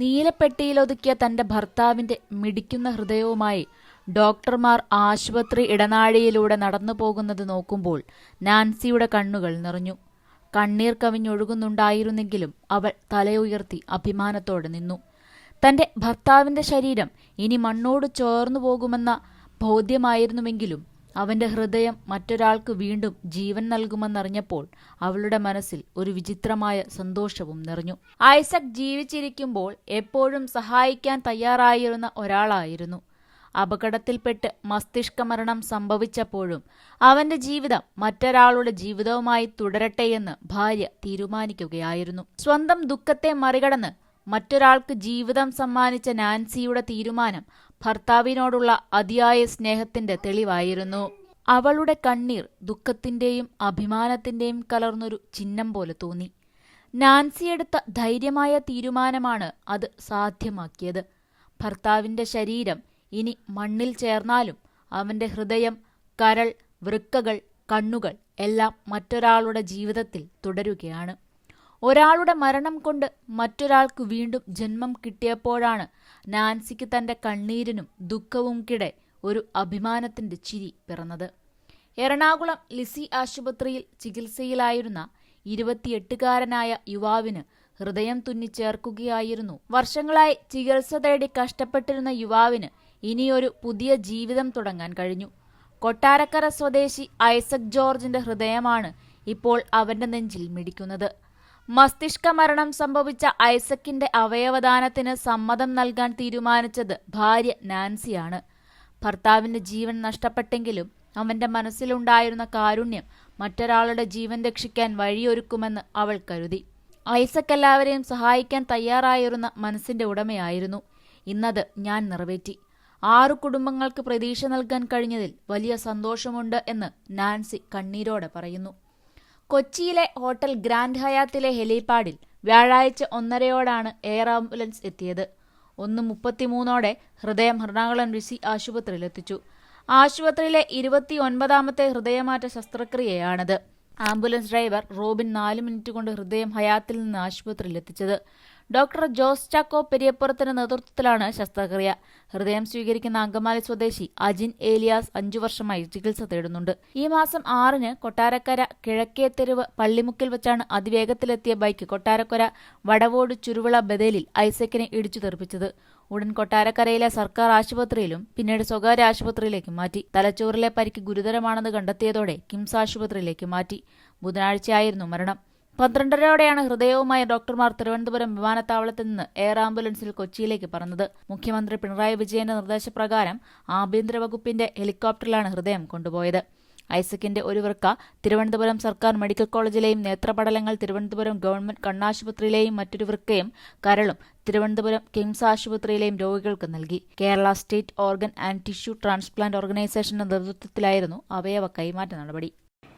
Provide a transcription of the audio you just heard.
നീലപ്പെട്ടിയിലൊതുക്കിയ തന്റെ ഭർത്താവിന്റെ മിടിക്കുന്ന ഹൃദയവുമായി ഡോക്ടർമാർ ആശുപത്രി ഇടനാഴിയിലൂടെ നടന്നു പോകുന്നത് നോക്കുമ്പോൾ നാൻസിയുടെ കണ്ണുകൾ നിറഞ്ഞു. കണ്ണീർ കവിഞ്ഞൊഴുകുന്നുണ്ടായിരുന്നെങ്കിലും അവൾ തലയുയർത്തി അഭിമാനത്തോടെ നിന്നു. തന്റെ ഭർത്താവിന്റെ ശരീരം ഇനി മണ്ണോട് ചോർന്നു പോകുമെന്ന ബോധ്യമായിരുന്നുവെങ്കിലും അവന്റെ ഹൃദയം മറ്റൊരാൾക്ക് വീണ്ടും ജീവൻ നൽകുമെന്നറിഞ്ഞപ്പോൾ അവളുടെ മനസ്സിൽ ഒരു വിചിത്രമായ സന്തോഷവും നിറഞ്ഞു. ഐസക് ജീവിച്ചിരിക്കുമ്പോൾ എപ്പോഴും സഹായിക്കാൻ തയ്യാറായിരുന്ന ഒരാളായിരുന്നു. അപകടത്തിൽപ്പെട്ട് മസ്തിഷ്ക മരണം സംഭവിച്ചപ്പോഴും അവന്റെ ജീവിതം മറ്റൊരാളുടെ ജീവിതവുമായി തുടരട്ടെയെന്ന് ഭാര്യ തീരുമാനിക്കുകയായിരുന്നു. സ്വന്തം ദുഃഖത്തെ മറികടന്ന് മറ്റൊരാൾക്ക് ജീവിതം സമ്മാനിച്ച നാൻസിയുടെ തീരുമാനം ഭർത്താവിനോടുള്ള അതിയായ സ്നേഹത്തിന്റെ തെളിവായിരുന്നു. അവളുടെ കണ്ണീർ ദുഃഖത്തിന്റെയും അഭിമാനത്തിന്റെയും കലർന്നൊരു ചിഹ്നം പോലെ തോന്നി. നാൻസിയെടുത്ത ധൈര്യമായ തീരുമാനമാണ് അത് സാധ്യമാക്കിയത്. ഭർത്താവിന്റെ ശരീരം ഇനി മണ്ണിൽ ചേർന്നാലും അവന്റെ ഹൃദയം കരൾ വൃക്കകൾ കണ്ണുകൾ എല്ലാം മറ്റൊരാളുടെ ജീവിതത്തിൽ തുടരുകയാണ്. ഒരാളുടെ മരണം കൊണ്ട് മറ്റൊരാൾക്ക് വീണ്ടും ജന്മം കിട്ടിയപ്പോഴാണ് നാൻസിക്ക് തന്റെ കണ്ണീരിനും ദുഃഖവും കിടെ ഒരു അഭിമാനത്തിന്റെ ചിരി പിറന്നത്. എറണാകുളം ലിസി ആശുപത്രിയിൽ ചികിത്സയിലായിരുന്ന ഇരുപത്തിയെട്ടുകാരനായ യുവാവിന് ഹൃദയം തുന്നിച്ചേർക്കുകയായിരുന്നു. വർഷങ്ങളായി ചികിത്സ തേടി കഷ്ടപ്പെട്ടിരുന്ന യുവാവിന് ഇനിയൊരു പുതിയ ജീവിതം തുടങ്ങാൻ കഴിഞ്ഞു. കൊട്ടാരക്കര സ്വദേശി ഐസക് ജോർജിന്റെ ഹൃദയമാണ് ഇപ്പോൾ അവന്റെ നെഞ്ചിൽ മിടിക്കുന്നത്. മസ്തിഷ്ക മരണം സംഭവിച്ച ഐസക്കിന്റെ അവയവദാനത്തിന് സമ്മതം നൽകാൻ തീരുമാനിച്ചത് ഭാര്യ നാൻസിയാണ്. ഭർത്താവിന്റെ ജീവൻ നഷ്ടപ്പെട്ടെങ്കിലും അവന്റെ മനസ്സിലുണ്ടായിരുന്ന കാരുണ്യം മറ്റൊരാളുടെ ജീവൻ രക്ഷിക്കാൻ വഴിയൊരുക്കുമെന്ന് അവൾ കരുതി. ഐസക് എല്ലാവരെയും സഹായിക്കാൻ തയ്യാറായിരുന്ന മനസ്സിന്റെ ഉടമയായിരുന്നു. ഇന്നത് ഞാൻ നിറവേറ്റി. ആറു കുടുംബങ്ങൾക്ക് പ്രതീക്ഷ നൽകാൻ കഴിഞ്ഞതിൽ വലിയ സന്തോഷമുണ്ട് എന്ന് നാൻസി കണ്ണീരോടെ പറയുന്നു. കൊച്ചിയിലെ ഹോട്ടൽ ഗ്രാൻഡ് ഹയാത്തിലെ ഹെലിപാഡിൽ വ്യാഴാഴ്ച ഒന്നരയോടാണ് എയർ ആംബുലൻസ് എത്തിയത്. ഒന്ന് മുപ്പത്തിമൂന്നോടെ ഹൃദയം എറണാകുളം ഋഷി ആശുപത്രിയിലെത്തിച്ചു. ആശുപത്രിയിലെ ഇരുപത്തി ഒൻപതാമത്തെ ഹൃദയമാറ്റ ശസ്ത്രക്രിയയാണിത്. ആംബുലൻസ് ഡ്രൈവർ റോബിൻ നാല് മിനിറ്റ് കൊണ്ട് ഹൃദയം ഹയാത്തിൽ നിന്ന് ആശുപത്രിയിലെത്തിച്ചത്. ഡോക്ടർ ജോസ് ചാക്കോ പെരിയപ്പുറത്തിന്റെ നേതൃത്വത്തിലാണ് ശസ്ത്രക്രിയ. ഹൃദയം സ്വീകരിക്കുന്ന അങ്കമാലി സ്വദേശി അജിൻ ഏലിയാസ് അഞ്ചു വർഷമായി ചികിത്സ തേടുന്നുണ്ട്. ഈ മാസം ആറിന് കൊട്ടാരക്കര കിഴക്കേ തെരുവ് പള്ളിമുക്കിൽ വെച്ചാണ് അതിവേഗത്തിലെത്തിയ ബൈക്ക് കൊട്ടാരക്കര വടവോട് ചുരുവിള ബദേലിൽ ഐസക്കിനെ ഇടിച്ചു തെറിപ്പിച്ചത്. ഉടൻ കൊട്ടാരക്കരയിലെ സർക്കാർ ആശുപത്രിയിലും പിന്നീട് സ്വകാര്യ ആശുപത്രിയിലേക്കും മാറ്റി. തലച്ചോറിലെ പരിക്ക് ഗുരുതരമാണെന്ന് കണ്ടെത്തിയതോടെ കിംസ് ആശുപത്രിയിലേക്ക് മാറ്റി. ബുധനാഴ്ചയായിരുന്നു മരണം. പന്ത്രണ്ടരയോടെയാണ് ഹൃദയവുമായി ഡോക്ടർമാർ തിരുവനന്തപുരം വിമാനത്താവളത്തിൽ നിന്ന് എയർ ആംബുലൻസിൽ കൊച്ചിയിലേക്ക് പറന്നത്. മുഖ്യമന്ത്രി പിണറായി വിജയന്റെ നിർദ്ദേശപ്രകാരം ആഭ്യന്തര വകുപ്പിന്റെ ഹെലികോപ്റ്ററിലാണ് ഹൃദയം കൊണ്ടുപോയത്. ഐസക്കിന്റെ ഒരു വൃക്ക തിരുവനന്തപുരം സർക്കാർ മെഡിക്കൽ കോളേജിലെയും നേത്രപടലങ്ങൾ തിരുവനന്തപുരം ഗവൺമെന്റ് കണ്ണാശുപത്രിയിലെയും മറ്റൊരു വൃക്കയും കരളും തിരുവനന്തപുരം കിംസ് ആശുപത്രിയിലെയും രോഗികൾക്ക് നൽകി. Kerala state organ and tissue transplant ഓർഗനൈസേഷന്റെ നേതൃത്വത്തിലായിരുന്നു അവയവ കൈമാറ്റ നടപടി.